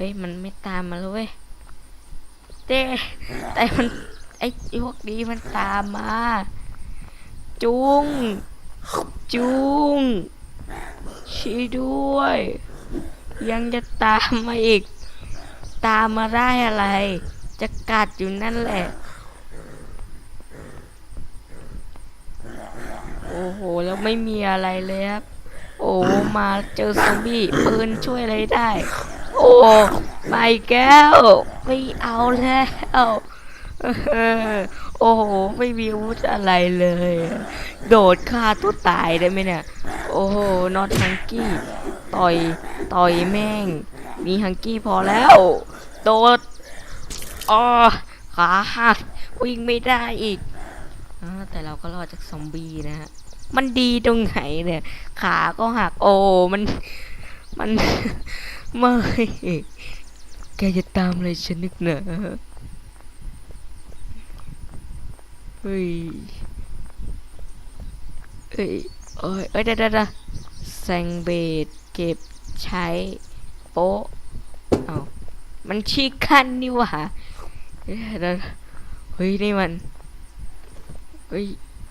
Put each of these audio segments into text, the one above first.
เฮ้ยมันไม่ตามมาเลยเต้แต่มันไอ้พวกนี้มันตามมา จุง จุงช่วยด้วย ยังจะตามมาอีก ตามมาได้อะไร จะกัดอยู่นั่นแหละ โอ้โห แล้วไม่มีอะไรเลยครับ โอ้มาเจอซอมบี้ปืนช่วยอะไรได้ โอ้ไม่แก้ว ไม่เอาแล้วโอ้โห ไม่มีอาวุธอะไรเลย โดดฆ่าตัวตายได้ไหมเนี่ย โอ้โหนอตฮังกี้ ต่อย ต่อยแม่ง มีฮังกี้พอแล้ว โดดอ๋อขาหักวิ่งไม่ได้อีกอแต่เราก็รอดจากซอมบี้นะฮะ มันดีตรงไหนเนี่ย ขาก็หัก โอ้ มัน มัน ไม่ แกจะตามอะไรฉันนึกเหนอเฮ้ย เอ้ยเอ้ยเอ้ยเดี๋ยวเดี๋ยวเดี๋ยวแซงเบดเก็บใช้ โป๊ะเอามันชี้กันนี่หว่าเอ้ยเดี๋ยวเฮ้ยนี่มัน เฮ้ย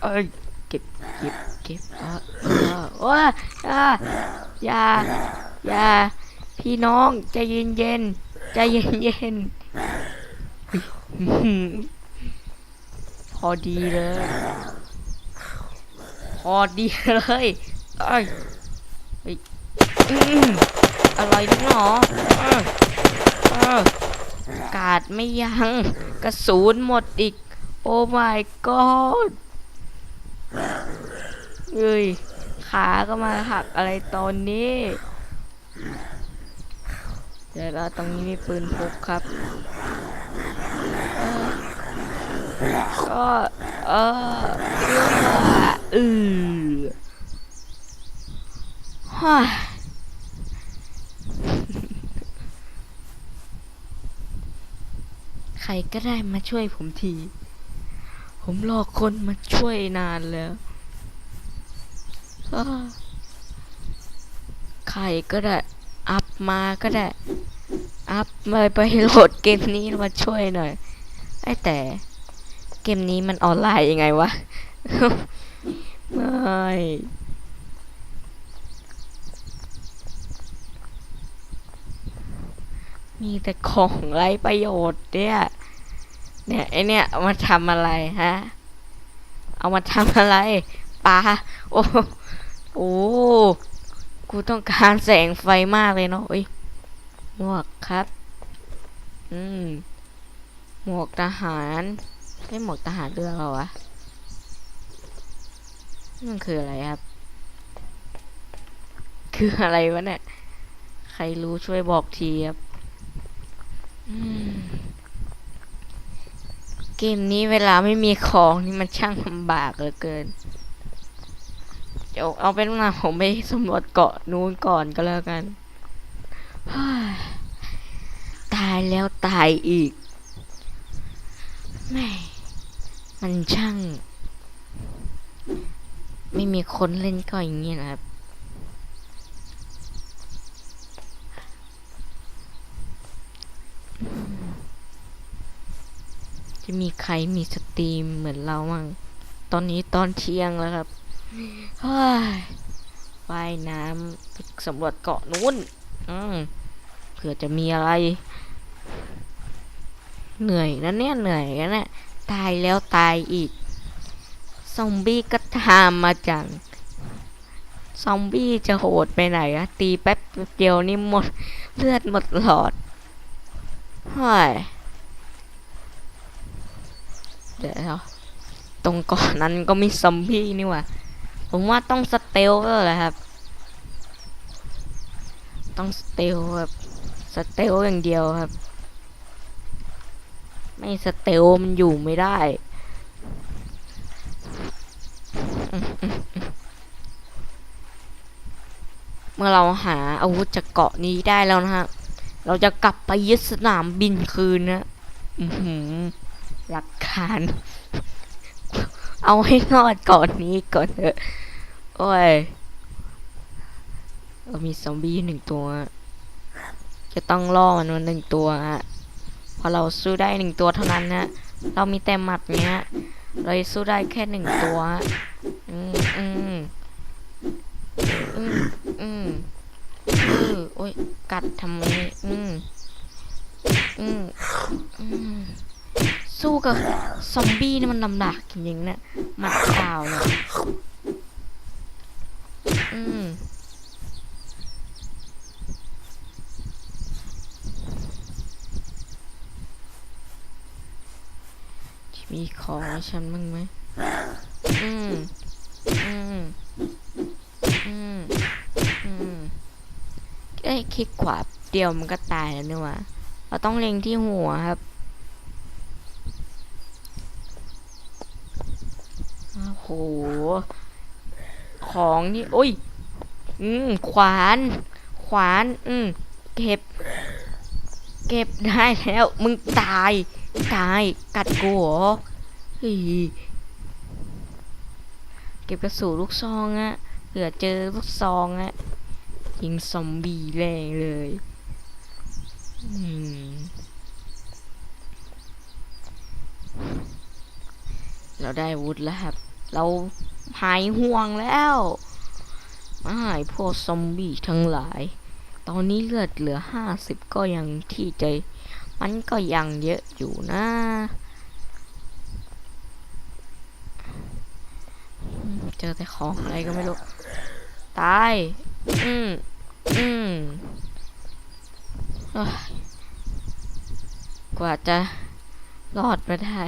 เอ้ยเก็บเก็บเก็บออเออว้าอ่าอย่าอย่า พี่น้องใจเย็นเย็นใจเย็นเย็นพอดีเลย พอดีเลยเอ้ยเฮ้ยอืมอะไรนักหนออกาดไม่ยัง้งกระสุนหมดอีก โอ้ my god เอ้ย ขาก็มาหักอะไรตอนนี้ เดี๋ยวเราตรงนี้มีปืนพกครับก็เออเพื่อเออฮ่าใครก็ได้มาช่วยผมที ผมรอคนมาช่วยนานแล้วใครก็ได้ อัพมาก็ได้ อัพมาไปโหลดเกมนี้มาช่วยหน่อย ไอ้แต่เกมนี้มันออนไลน์ยังไงวะ ไม่มีแต่ของไร้ประโยชน์เนี่ย เนี่ยไอเนี่ยเอามาทำอะไรฮะ เอามาทำอะไรปลาโอ้โอ้ กูต้องการแสงไฟมากเลยเนาะเอ้ย หมวกครับ อืม หมวกทหารไม่หมวกทหารเรือเหรอวะมันคืออะไรครับ คืออะไรวะเนี่ย ใครรู้ช่วยบอกทีครับเกมนี้เวลาไม่มีของนี่มันช่างลำบากเหลือเกินเดี๋ยวเอาเป็นว่าผมไปสำรวจเกาะนู้นก่อนก็แล้วกันเฮ้ยตาย แล้วตายอีกแม่มันช่าง ไม่มีคนเล่นก็อย่างนี้นะครับ จะมีใครมีสตรีมเหมือนเรามั่งตอนนี้ตอนเที่ยงแล้วครับว่ายน้ำสำรวจเกาะนู้น อืมเผื่อจะมีอะไร เหนื่อยนะเนี่ยเหนื่อยนะเนี่ยตายแล้วตายอีก ซอมบี้ก็ตามมาจัง ซอมบี้จะโหดไปไหนอะตีแป๊บเดียวนี่หมดเลือดหมดหลอดเฮ้ยเดี๋ยวตรงก่อนนั้นก็มีซอมบี้นี่ว่าผมว่าต้องสเตลแล้วแหละครับ ต้องสเตลแบบสเตลอย่างเดียวครับ ไม่สเตลมันอยู่ไม่ได้ เมื่อเราหาอาวุธจากเกาะนี้ได้แล้วนะฮะ เราจะกลับไปยึดสนามบินคืนนะอือหือหลักการเอาให้รอดก่อนนี้ก่อนเถอะ โอ้ยเออมีซอมบี้หนึ่งตัว จะต้องล่อมันหนึ่งตัวฮะ พอเราสู้ได้หนึ่งตัวเท่านั้นนะเรามีแต่หมัดเนี้ยเราสู้ได้แค่หนึ่งตัวอืมอืมอืมอืมอือโอ้ยกัดทำไมอืมอืมอืมสู้กับซอมบี้นี่มันลำบากจริงๆนะหมัดเปล่าเนี่ยอืม มีของให้ฉันบ้างไหมอืม อืม อืม อืมเอ้ยคลิกขวาเดียวมันก็ตายแล้วนี่หว่าเราต้องเล็งที่หัวครับโอ้โห ของนี่ โอ้ย อืม ขวาน ขวาน อืม เก็บ เก็บได้แล้ว มึงตาย ตายกัดกูเหรอเฮ้ยเก็บกระสุนลูกซองอะเผื่อเจอลูกซองอะยิงซอมบี้แรงเลยอืมเราได้วุธแล้วครับ เราหายห่วงแล้วมาหายพวกซอมบี้ทั้งหลาย ตอนนี้เลือดเหลือห้าสิบก็ยังที่ใจ มันก็ยังเยอะอยู่นะเจอแต่ของอะไรก็ไม่รู้ ตาย อืม อืม กว่าจะรอดมาได้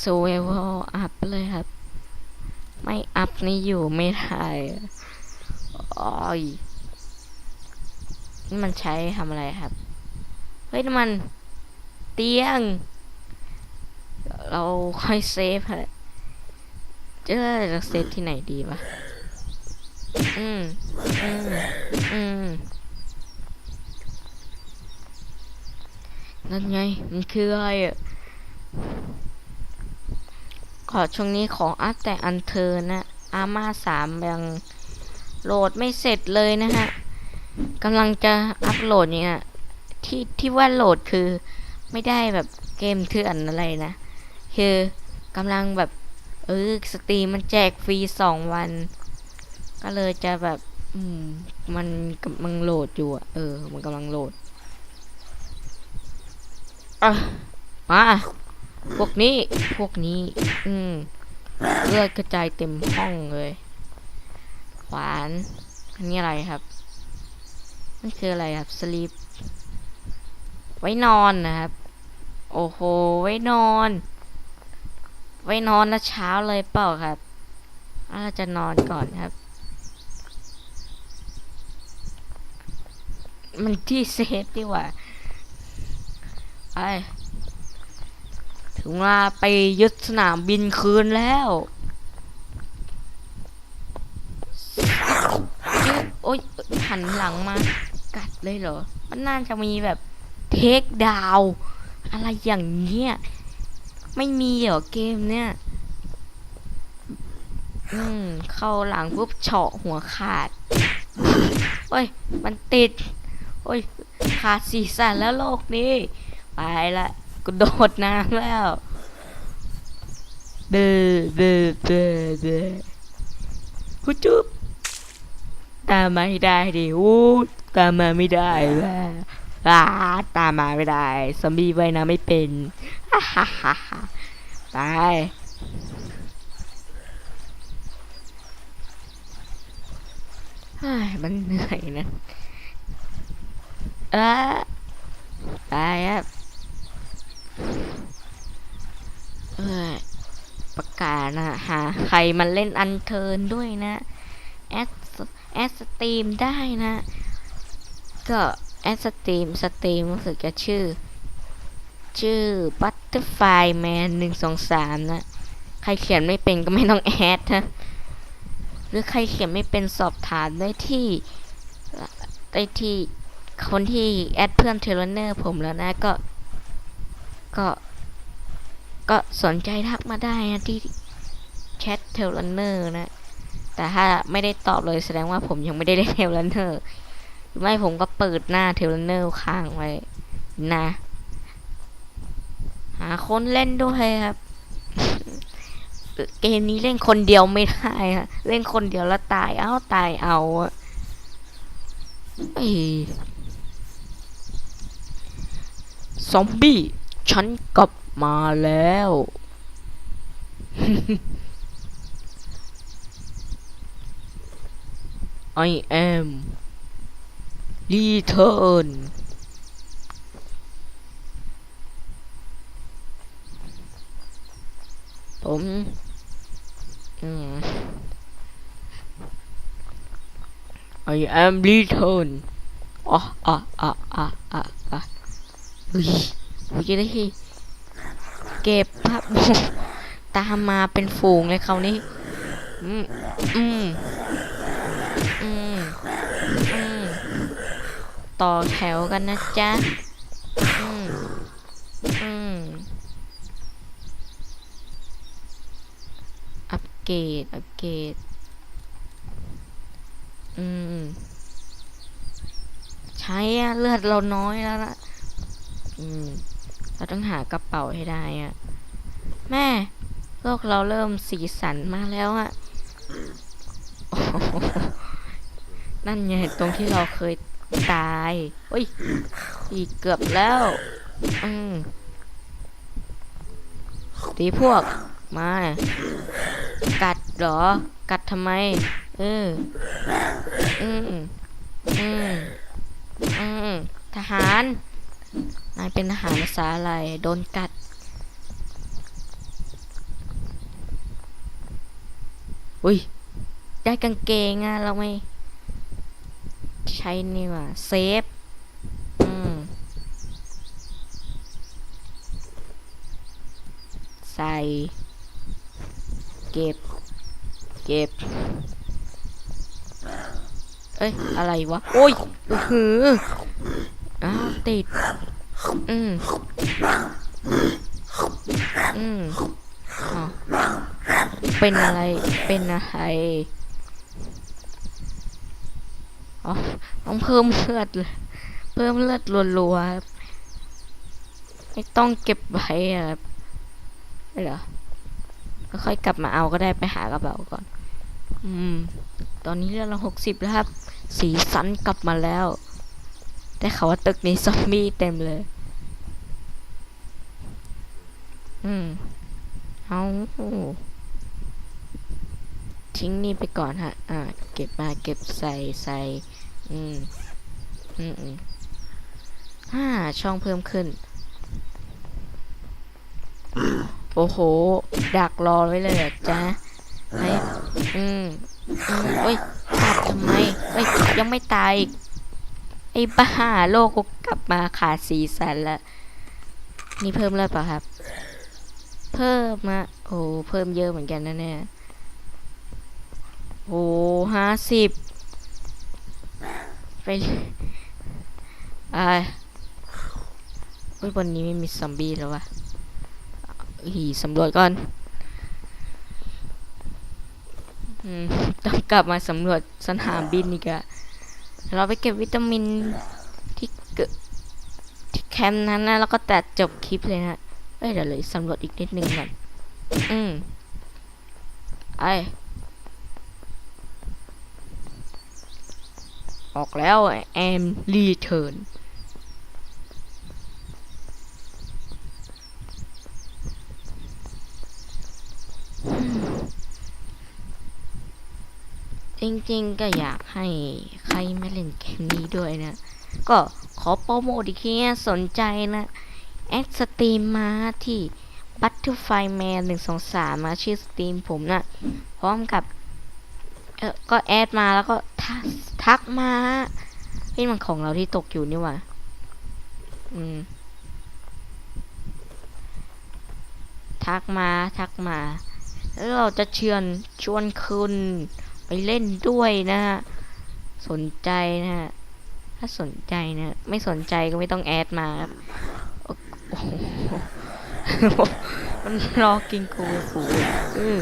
survival up เลยครับ ไม่อัพนี่อยู่ไม่ได้อะโอ้ยนี่มันใช้ทำอะไรครับ ฮ้ยน้ำมัน เตียง เราค่อยเซฟฮะจะจะเซฟที่ไหนดีวะอืมอืมอืมนั่นไง มันคืออะไรอะขอช่วงนี้ของอัพแต่อันเธอนะ อาม่าสามยังโหลดไม่เสร็จเลยนะฮะกำลังจะอัพโหลดเนี่ย ที่ที่ว่าโหลดคือ ไม่ได้แบบเกมเถื่อนอะไรนะ คือกำลังแบบเออสตรีมมันแจกฟรีสองวัน ก็เลยจะแบบอืมมันกำลังโหลดอยู่อะเออ มันกำลังโหลดอะมาพวกนี้ พวกนี้ อืมเลือดกระจายเต็มห้องเลย ขวาน อันนี้อะไรครับ มันคืออะไรครับสลีป ไว้นอนนะครับ โอ้โห ไว้นอน ไว้นอนแล้วเช้าเลยเปล่าครับอะเราจะนอนก่อนครับ มันที่เซฟดีกว่าไปถึงวลาไปยึดสนามบินคืนแล้วโอ๊ยหันหลังมากัดเลยเหรอ มันน่าจะมีแบบ เทคดาวอะไรอย่างเงี้ยไม่มีเหรอเกมเนี้ยอืม เข้าหลังปุ๊บเฉาะหัวขาด โอ้ย มันติด โอ้ย ขาดสีสันแล้วโลกนี้ ไปละกูโดดน้ำแล้วเบเบเบเบฮูจุ๊บตามมาให้ได้ดิอู้ตามมาไม่ได้แล้ว อาตามมาไม่ได้ซอมบี้ไว่ายน้ำไม่เป็นฮ่าฮ่าฮ่าฮ่าไปเฮ้ยมันเหนื่อยนะเออไปครับเออประกาศนะหาใครมันเล่นอันเทินด้วยนะ แอดแอดสตรีมได้นะ ก็ แอดสตรีมสตรีมรู้สึกจะชื่อ ชื่อ Butterfly Man หนึ่งสองสามนะ ใครเขียนไม่เป็นก็ไม่ต้องแอดนะ หรือใครเขียนไม่เป็นสอบถามได้ที่ได้ที่คนที่แอดเพื่อนเทรนเนอร์ผมแล้วนะก็ ก็ ก็สนใจทักมาได้นะที่แชทเทรนเนอร์นะ แต่ถ้าไม่ได้ตอบเลยแสดงว่าผมยังไม่ได้เล่นเทรนเนอร์ รือไม่ผมก็เปิดหน้าเทเลเนอร์ค้างไว้นะ หาคนเล่นด้วยครับ เกมนี้เล่นคนเดียวไม่ได้ฮะเล่นคนเดียวแล้วตายเอาตายเอาอะเอ้ซอมบี้ฉันกลับมาแล้ว I am return ผมอืม I am return อ๋ออะอะอะอะอะเฮ้ยเมื่อกี้ได้เก็บภาพตามมาเป็นฝูงเลยเขาวนี้อืมอืม ต่อแถวกันนะจ๊ะ อืม อืม อัปเกรด อัปเกรด อืม ใช้อะเลือดเราน้อยแล้วละอืม เราต้องหากระเป๋าให้ได้อะแม่ โลกเราเริ่มสีสันมาแล้วอะนั่นไงตรงที่เราเคย ตายเฮ้ย อีกเกือบแล้ว อืมตีพวก มา กัดเหรอ กัดทำไม เออ อืม อืม อืม ทหาร นายเป็นทหารภาษาอะไร โดนกัดอุ้ย ได้กางเกงอะเราไม่ ใช้นี่ว่ะเซฟอืมใส่ เก็บ เก็บ เอ้ย อะไรวะ โอ้ยอือหืออ้าวติด อืม อืมอ้าวเป็นอะไร เป็นอะไร อ๋อต้องเพิ่มเลือดเลยเพิ่มเลือดรัวๆครับไม่ต้องเก็บไว้อะครับไม่เหรอก็ค่อยกลับมาเอาก็ได้ไปหากระเป๋าก่อน อืม ตอนนี้เลือดเราหกสิบแล้วครับ สีสันกลับมาแล้วได้ข่าวว่าตึกนี้ซอมบี้เต็มเลย อืม เอาทิ้งนี่ไปก่อนฮะ อ่า เก็บมาเก็บใส่ใส่ อืม อืมอืมห้าช่องเพิ่มขึ้น โอ้โห ดักรอไว้เลยจ๊ะไอ้อืมอืมเอ้ยกัดทำไมเอ้ย ยังไม่ตายอีก ไอ้บ้าโลกก็กลับมาขาดสีสันละ นี่เพิ่มเลยเปล่ะครับ เพิ่มมา โอ้ เพิ่มเยอะเหมือนกันนะเนี่ย โอ้ห้าสิบ ไปอ่าเฮ้ยวันนี้ไม่มีซอมบี้แล้ววะอีสำรวจก่อนอต้องกลับมาสำรวจสนามบินอีกอะเราไปเก็บวิตามินที่เกิดที่แคมป์นั้นนะแล้วก็ตัดจบคลิปเลยนะเอ้ยเดี๋ยวเลยสำรวจอีกนิดนึงก่อนอืมไอ ออกแล้วแอมรีเทิร์นจริงๆก็อยากให้ใครมาเล่นเกมนี้ด้วยนะ ก็ขอโปรโมทอีกทีนะสนใจนะ แอดสตรีมมาที่ Butterfly Man หนึ่งสองสามมาชื่อสตรีมผมนะ พร้อมกับ เออก็แอดมาแล้วก็ทัก ทักมานี่มันของเราที่ตกอยู่นี่หว่าอืม ทักมาทักมา แล้วเราจะเชิญชวนคุณไปเล่นด้วยนะฮะ สนใจนะฮะ ถ้าสนใจนะ ไม่สนใจก็ไม่ต้องแอดมาครับโอ้โหมันรอกินกูฟูเออ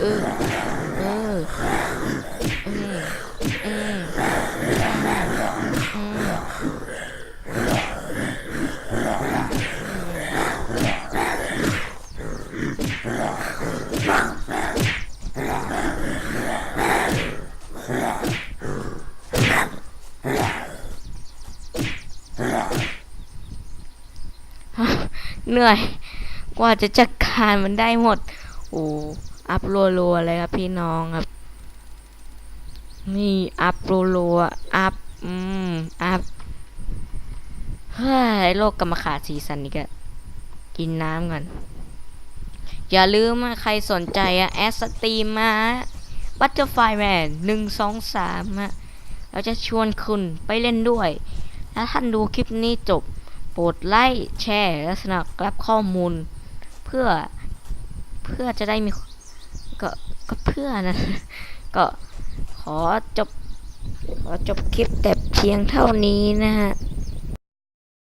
เออเออ อืมอืม เหนื่อย กว่าจะจัดการมันได้หมด โอ้อัพรัวๆเลยครับพี่น้องครับ นี่อัพรัวๆอัพอืมอัพเฮ้ยโลกกรรมขาดสีสันอีกอะกินน้ำก่อน อย่าลืมใครสนใจอะแอสตรีมมาบัตเตอร์ไฟแมนหนึ่งสองสามอะเราจะชวนคุณไปเล่นด้วยถ้าท่านดูคลิปนี้จบ โปรดไลค์แชร์และสนับรับข้อมูล เพื่อเพื่อจะได้มีก็ก็เพื่อนะ ก็ขอจบขอจบคลิปแต่เพียงเท่านี้นะฮะ